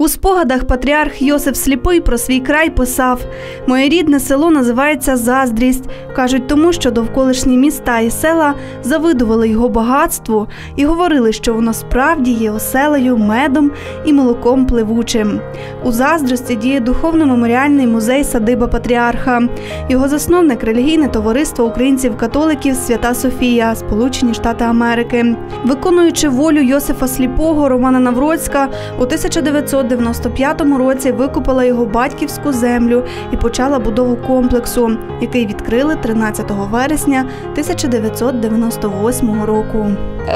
У спогадах патріарх Йосиф Сліпий про свій край писав: Моє рідне село називається Заздрість. Кажуть, тому що довколишні міста і села завидували його багатству і говорили, що воно справді є оселею, медом і молоком пливучим. У заздрості діє духовно-меморіальний музей садиба патріарха. Його засновник релігійне товариство українців-католиків Свята Софія, Сполучені Штати Америки. Виконуючи волю Йосифа Сліпого Романа Навроцька, у 1995 році викупила його батьківську землю і почала будову комплексу, який відкрили 13 вересня 1998 року.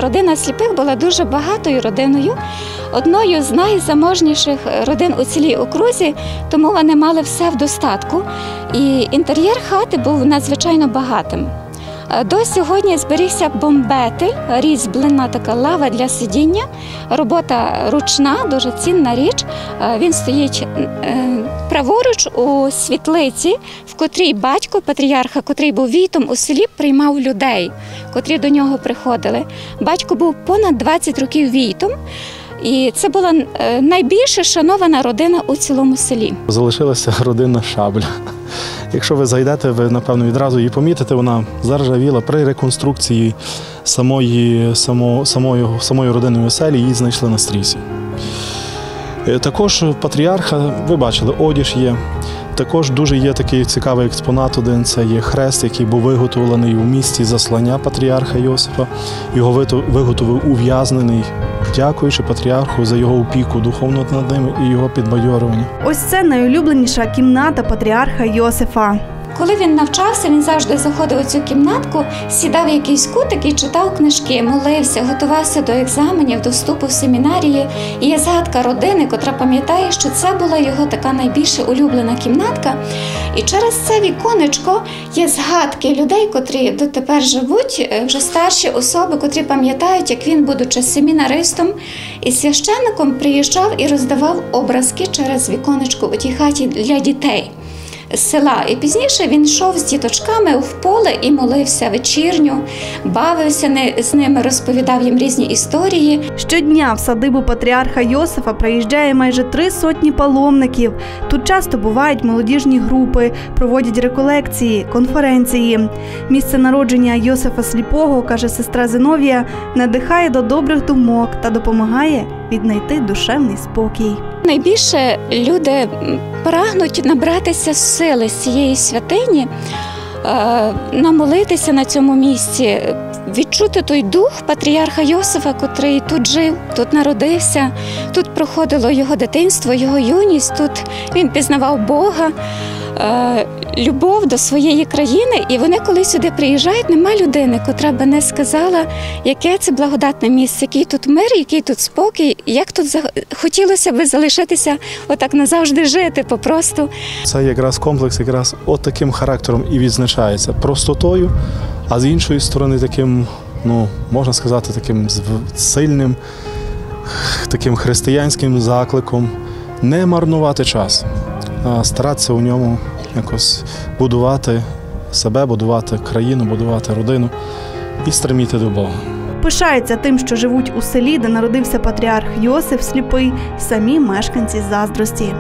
Родина сліпих була дуже багатою родиною, одною з найзаможніших родин у цілій окрузі, тому вони мали все в достатку. І інтер'єр хати був надзвичайно багатим. Е, До сьогодні зберігся бомбетель, різьблена така лава для сидіння. Робота ручна, дуже цінна річ. Е, Він стоїть е, праворуч у світлиці, в котрій батько патріарха, котрий був війтом у селі, приймав людей, котрі до нього приходили. Батько був понад 20 років війтом. І це була найбільше шанована родина у цілому селі. Залишилася родинна шабля. Якщо ви зайдете, ви напевно відразу її помітите, вона заржавіла при реконструкції самої, само, самої, самої родинної оселі, її знайшли на стрісі. Е, Також патріарха, ви бачили, одіж є. Також дуже є такий цікавий експонат один. Це є хрест, який був виготовлений у місті заслання патріарха Йосифа. Його виготовив ув'язнений, дякуючи патріарху за його опіку духовно над ним і його підбадьорування. Ось це найулюбленіша кімната патріарха Йосифа. Коли він навчався, він завжди заходив у цю кімнатку, сідав в якийсь кутик і читав книжки, молився, готувався до екзаменів, до вступу в семінарії. І є згадка родини, котра пам'ятає, що це була його така найбільше улюблена кімнатка. І через це віконечко є згадки людей, котрі дотепер живуть, е, вже старші особи, котрі пам'ятають, як він, будучи семінаристом і священником, приїжджав і роздавав образки через віконечко у тій хаті для дітей села. І пізніше він йшов з діточками в поле і молився вечірню, бавився з ними, розповідав їм різні історії. Щодня в садибу патріарха Йосифа приїжджає майже три сотні паломників. Тут часто бувають молодіжні групи, проводять реколекції, конференції. Місце народження Йосифа Сліпого, каже сестра Зиновія, надихає до добрих думок та допомагає віднайти душевний спокій. Найбільше люди прагнуть набратися сили з цієї святині, е, намолитися на цьому місці, відчути той дух патріарха Йосифа, котрий тут жив, тут народився, тут проходило його дитинство, його юність, тут він пізнавав Бога. Е, Любов до своєї країни, і вони, коли сюди приїжджають, нема людини, котра би не сказала, яке це благодатне місце, який тут мир, який тут спокій, як тут хотілося би залишитися, отак назавжди жити, попросту. Це якраз комплекс, якраз от таким характером і відзначається простотою, а з іншої сторони, таким, ну можна сказати, таким сильним, таким християнським закликом не марнувати час, старатися у ньому якось будувати себе, будувати країну, будувати родину і стриміти до Бога. Пишається тим, що живуть у селі, де народився патріарх Йосиф Сліпий, самі мешканці заздрості.